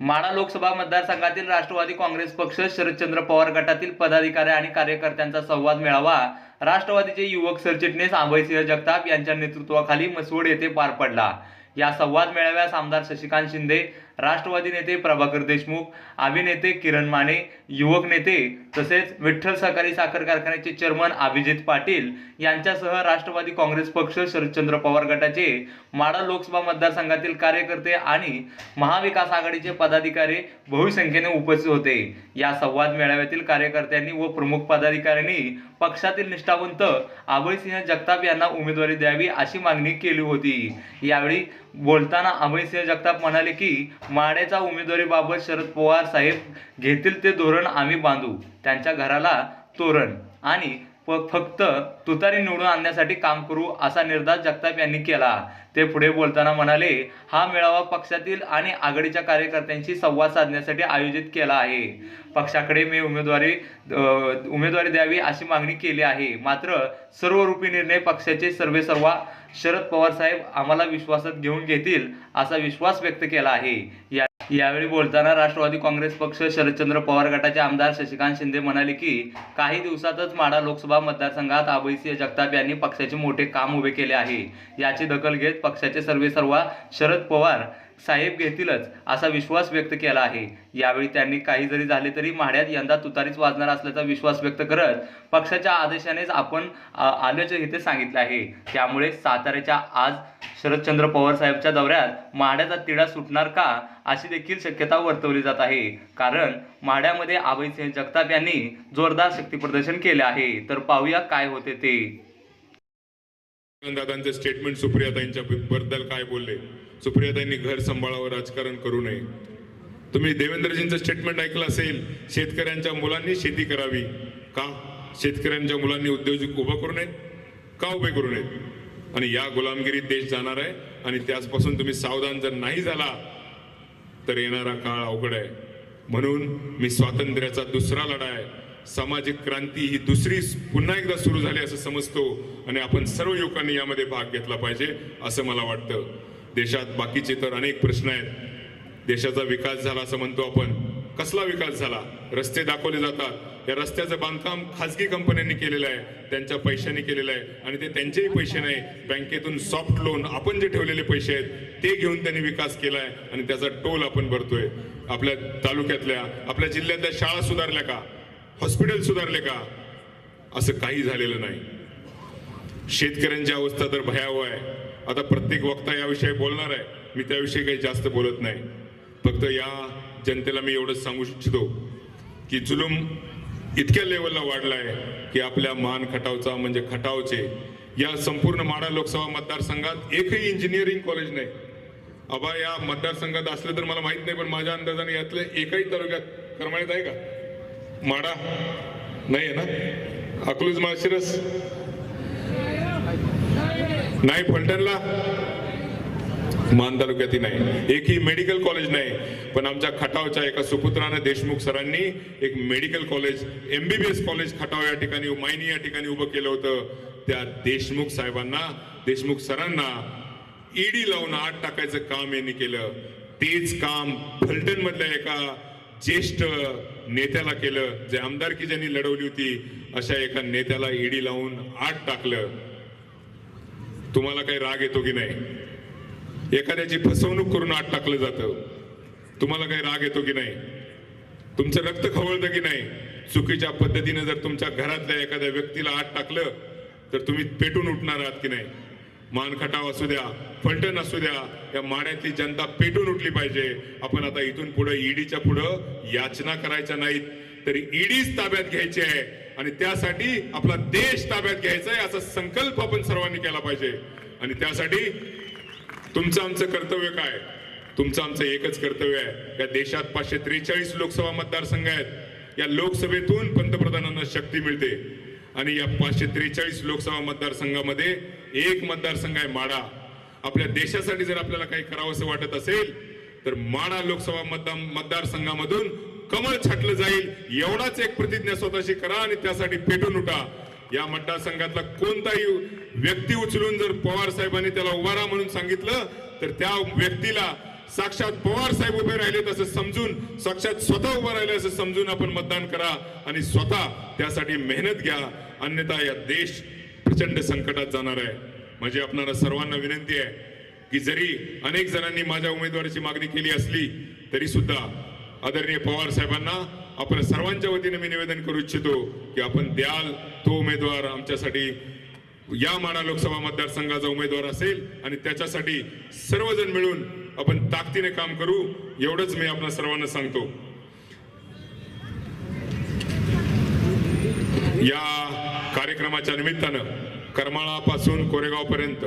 माढा लोकसभा मतदारसंघातील राष्ट्रवादी काँग्रेस पक्ष शरदचंद्र पवार गटातील पदाधिकारी आणि कार्यकर्त्यांचा संवाद मेळावा. राष्ट्रवादीचे युवक सरचिटणीस अभयसिंह जगताप यांच्या नेतृत्वाखाली मसवड येथे पार पडला. या संवाद मेळाव्यास आमदार शशिकांत शिंदे राष्ट्रवादी नेते प्रभाकर देशमुख अभिनेते किरण माने युवक नेते तसेच विठ्ठल सहकारी साखर कारखान्याचे चेअरमन अभिजित पाटील यांच्यासह राष्ट्रवादी काँग्रेस पक्ष शरदचंद्र पवार गटाचे माडा लोकसभा मतदारसंघातील कार्यकर्ते आणि महाविकास आघाडीचे पदाधिकारी बहुसंख्येने उपस्थित होते. या संवाद मेळाव्यातील कार्यकर्त्यांनी व प्रमुख पदाधिकाऱ्यांनी पक्षातील निष्ठावंत अभयसिंह जगताप यांना उमेदवारी द्यावी अशी मागणी केली होती. यावेळी बोलताना अभयसिंह जगताप म्हणाले की माड्याच्या उमेदवारीबाबत शरद पवार साहेब घेतील ते धोरण आम्ही बांधू. त्यांच्या घराला तोरण आणि प फक्त तुतारी निवडून आणण्यासाठी काम करू असा निर्धार जगताप यांनी केला. ते पुढे बोलताना म्हणाले हा मेळावा पक्षातील आणि आघाडीच्या कार्यकर्त्यांशी संवाद साधण्यासाठी आयोजित केला आहे. पक्षाकडे मी उमेदवारी उमेदवारी द्यावी अशी मागणी केली आहे. मात्र सर्वरूपी निर्णय पक्षाचे सर्वेसर्वा शरद पवार साहेब आम्हाला विश्वासात घेऊन घेतील असा विश्वास व्यक्त केला आहे. या यावेळी बोलताना राष्ट्रवादी काँग्रेस पक्ष शरदचंद्र पवार गटाचे आमदार शशिकांत शिंदे म्हणाले की काही दिवसातच माडा लोकसभा मतदारसंघात अभयसिंह जगताप यांनी पक्षाचे मोठे काम उभे केले आहे. याची दखल घेत पक्षाचे सर्वेसर्वा शरद पवार साहेब घेतीलच असा विश्वास व्यक्त केला आहे. यावेळी त्यांनी काही जरी झाले तरी माढ्यात यंदा तुतारीच वाजणार असल्याचा विश्वास व्यक्त करत पक्षाच्या आदेशानेच आपण आल्याचे इथे सांगितले आहे. त्यामुळे साताऱ्याच्या आज शरदचंद्र पवार साहेबच्या दौऱ्यात माढ्याचा तिढा सुटणार का अशी देखील शक्यता वर्तवली जात आहे. कारण माढ्यामध्ये अभयसिंह जगताप यांनी जोरदार शक्तीप्रदर्शन केले आहे. तर पाहूया काय होते ते. दादांचे स्टेटमेंट सुप्रियाताईंच्या बद्दल काय बोलले? सुप्रियाताईंनी घर सांभाळावं राजकारण करू नये. तुम्ही देवेंद्रजींचं स्टेटमेंट ऐकलं असेल शेतकऱ्यांच्या मुलांनी शेती करावी. का? शेतकऱ्यांच्या मुलांनी उद्योजक उभं करू नयेत? का उभे करू नयेत? आणि या गुलामगिरीत देश जाणार आहे आणि त्याचपासून तुम्ही सावधान जर नाही झाला तर येणारा काळ अवघड आहे. म्हणून मी स्वातंत्र्याचा दुसरा लढा आहे. सामाजिक क्रांती ही दुसरी पुन्हा एकदा सुरू झाली असं समजतो आणि आपण सर्व युवकांनी यामध्ये भाग घेतला पाहिजे असं मला वाटतं. देशात बाकीचे तर अनेक प्रश्न आहेत. देशाचा विकास झाला असं म्हणतो आपण. कसला विकास झाला? रस्ते दाखवले जातात. या रस्त्याचं बांधकाम खाजगी कंपन्यांनी केलेलं आहे. त्यांच्या पैशाने केलेलं आहे. आणि ते त्यांचेही पैसे नाही. बँकेतून सॉफ्ट लोन आपण जे ठेवलेले पैसे आहेत ते घेऊन त्यांनी विकास केला आहे. आणि त्याचा टोल आपण भरतोय. आपल्या तालुक्यातल्या आपल्या जिल्ह्यातल्या शाळा सुधारल्या का? हॉस्पिटल सुधारले का? असं काही झालेलं नाही. शेतकऱ्यांची अवस्था तर भयावह आहे. आता प्रत्येक वक्ता याविषयी बोलणार आहे. मी त्याविषयी काही जास्त बोलत नाही. फक्त या जनतेला मी एवढंच सांगू इच्छितो की जुलूम इतक्या लेवलला वाढला आहे की आपल्या मान खटावचा म्हणजे खटावचे या संपूर्ण माढा लोकसभा मतदारसंघात एकही इंजिनिअरिंग कॉलेज नाही. अबा या मतदारसंघात असलं तर मला माहीत नाही पण माझ्या अंदाजाने यातलं एकही तालुक्यात करमाळ्यात आहे का? माडा नाही आहे ना? अकलूज माळशिरस? नाही फलटणला? मान तालुक्यातही नाही. एकही मेडिकल कॉलेज नाही. पण आमच्या खटावच्या एका सुपुत्रानं देशमुख सरांनी एक medical college MBBS college Khatav या ठिकाणी मायनी या ठिकाणी उभं केलं होतं. त्या देशमुख साहेबांना देशमुख सरांना ईडी लावून आत टाकायचं काम यांनी केलं. तेच काम फलटण मधल्या एका ज्येष्ठ नेत्याला केलं. जे आमदारकी ज्यांनी लढवली होती अशा एका नेत्याला ईडी लावून आत टाकलं. तुम्हाला काही राग येतो की नाही? एखाद्याची फसवणूक करून आत टाकलं जातं. तुम्हाला काही राग येतो की नाही? तुमचं रक्त खवळतं की नाही? चुकीच्या पद्धतीने जर तुमच्या घरातल्या एखाद्या व्यक्तीला आत टाकलं तर तुम्ही पेटून उठणार आहात की नाही? मानखटाव असू द्या फलटण असू द्या या माण्यातली जनता पेटून उठली पाहिजे. आपण आता इथून पुढे ईडीच्या पुढं याचना करायच्या नाहीत. तरी ईडीच ताब्यात घ्यायची आहे. आणि त्यासाठी आपला देश ताब्यात घ्यायचा आहे असा संकल्प आपण सर्वांनी केला पाहिजे. आणि त्यासाठी तुमचं आमचं कर्तव्य काय? तुमचं आमचं एकच कर्तव्य आहे. या देशात पाचशे त्रेचाळीस लोकसभा मतदारसंघ आहेत. या लोकसभेतून पंतप्रधानांना शक्ती मिळते. आणि या पाचशे त्रेचाळीस लोकसभा मतदारसंघामध्ये एक मतदारसंघ आहे माडा. आपल्या देशासाठी जर आपल्याला काही करावंसं वाटत असेल तर माडा लोकसभा मतदार मतदारसंघामधून कमळ छाटलं जाईल. एवढाच एक प्रतिज्ञा स्वतःशी करा आणि त्यासाठी पेटून उठा. या मतदारसंघातला कोणताही व्यक्ती उचलून जर पवार साहेबांनी त्याला उभारा म्हणून सांगितलं तर त्या व्यक्तीला साक्षात पवार साहेब उभे राहिले तसं समजून साक्षात स्वतः उभं राहिले असं समजून आपण मतदान करा आणि स्वतः त्यासाठी मेहनत घ्या. अन्यथा या देश प्रचंड संकटात जाणार आहे. म्हणजे आपणाला सर्वांना विनंती आहे की जरी अनेक जणांनी माझ्या उमेदवाराची मागणी केली असली तरी सुद्धा आदरणीय पवार साहेबांना आपण सर्वांच्या वतीने मी निवेदन करू इच्छितो की आपण द्याल तो उमेदवार आमच्यासाठी या माडा लोकसभा मतदारसंघाचा उमेदवार असेल आणि त्याच्यासाठी सर्वजण मिळून आपण ताकदीने काम करू एवढंच मी आपल्या सर्वांना सांगतो. या कार्यक्रमाच्या निमित्तानं करमाळापासून कोरेगावपर्यंत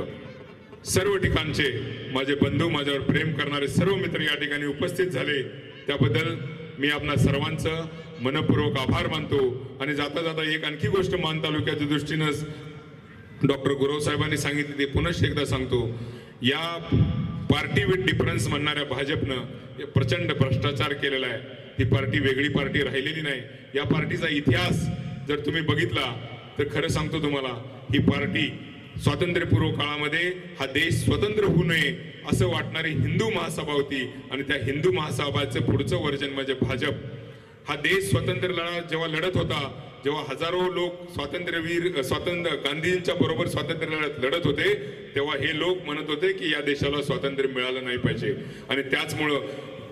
सर्व ठिकाणचे माझे बंधू माझ्यावर प्रेम करणारे सर्व मित्र या ठिकाणी उपस्थित झाले. त्याबद्दल मी आपणा सर्वांचं मनपूर्वक आभार मानतो. आणि जाता जाता एक आणखी गोष्ट मान तालुक्याच्या दृष्टीनंच डॉक्टर गुरव साहेबांनी सांगितले ते पुनश्च एकदा सांगतो. या पार्टी विथ डिफरन्स म्हणणाऱ्या भाजपनं प्रचंड भ्रष्टाचार केलेला आहे. ही पार्टी वेगळी पार्टी राहिलेली नाही. या पार्टीचा इतिहास जर तुम्ही बघितला तर खरं सांगतो तुम्हाला ही पार्टी स्वातंत्र्यपूर्व काळामध्ये हा देश स्वतंत्र होऊ नये असं वाटणारी हिंदू महासभा होती आणि त्या हिंदू महासभाचं पुढचं वर्जन म्हणजे भाजप. हा देश स्वातंत्र्य लढा जेव्हा लढत होता जेव्हा हजारो लोक स्वातंत्र्यवीर स्वातंत्र्य गांधींच्या बरोबर स्वातंत्र्य लढत लढत होते तेव्हा हे लोक म्हणत होते की या देशाला स्वातंत्र्य मिळालं नाही पाहिजे. आणि त्याचमुळं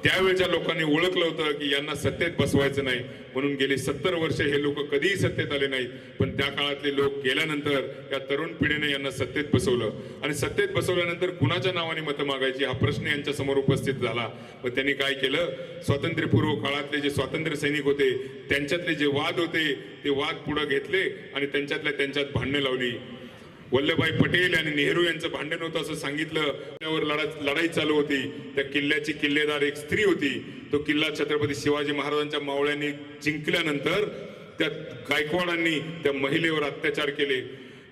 त्यावेळच्या लोकांनी ओळखलं होतं की यांना सत्तेत बसवायचं नाही. म्हणून गेली सत्तर वर्ष हे लोक कधीही सत्तेत आले नाहीत. पण त्या काळातले लोक गेल्यानंतर या तरुण पिढीने यांना सत्तेत बसवलं. आणि सत्तेत बसवल्यानंतर कुणाच्या नावाने मतं मागायची? हा प्रश्न यांच्या समोर उपस्थित झाला. मग त्यांनी काय केलं? स्वातंत्र्यपूर्व काळातले जे स्वातंत्र्य सैनिक होते त्यांच्यातले जे वाद होते ते वाद पुढे घेतले आणि त्यांच्यातल्या त्यांच्यात भांडणं लावली. वल्लभभाई पटेल आणि नेहरू यांचं भांडण होतं असं सांगितलं. त्यावर लढा लढाई चालू होती. त्या किल्ल्याची किल्लेदार एक स्त्री होती. तो किल्ला छत्रपती शिवाजी महाराजांच्या मावळ्यांनी जिंकल्यानंतर त्या गायकवाडांनी त्या महिलेवर अत्याचार केले.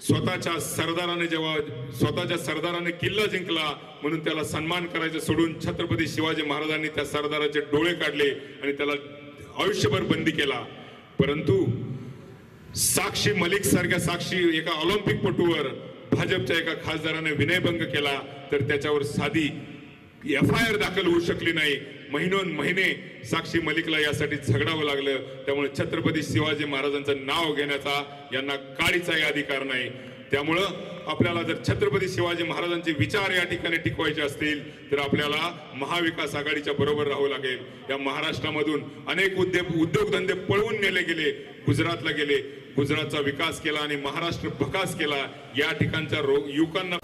स्वतःच्या सरदाराने जेव्हा स्वतःच्या सरदाराने किल्ला जिंकला म्हणून त्याला सन्मान करायचं सोडून छत्रपती शिवाजी महाराजांनी त्या सरदाराचे डोळे काढले आणि त्याला आयुष्यभर बंदी केला. परंतु साक्षी मलिक सारख्या साक्षी एका ऑलिम्पिक पटूवर भाजपच्या एका खासदाराने विनयभंग केला तर त्याच्यावर साधी एफ आय आर दाखल होऊ शकली नाही. महिनोन महिने साक्षी मलिकला यासाठी झगडावं लागलं. त्यामुळे छत्रपती शिवाजी महाराजांचं नाव घेण्याचा यांना काळीचाही अधिकार नाही. त्यामुळं आपल्याला जर छत्रपती शिवाजी महाराजांचे विचार या ठिकाणी टिकवायचे असतील तर आपल्याला महाविकास आघाडीच्या बरोबर राहावं लागेल. या महाराष्ट्रामधून अनेक उद्योग उद्योगधंदे पळवून नेले गेले गुजरातला गेले. गुजरातचा विकास केला आणि महाराष्ट्र भकास केला या ठिकाणच्या रो- युवकांना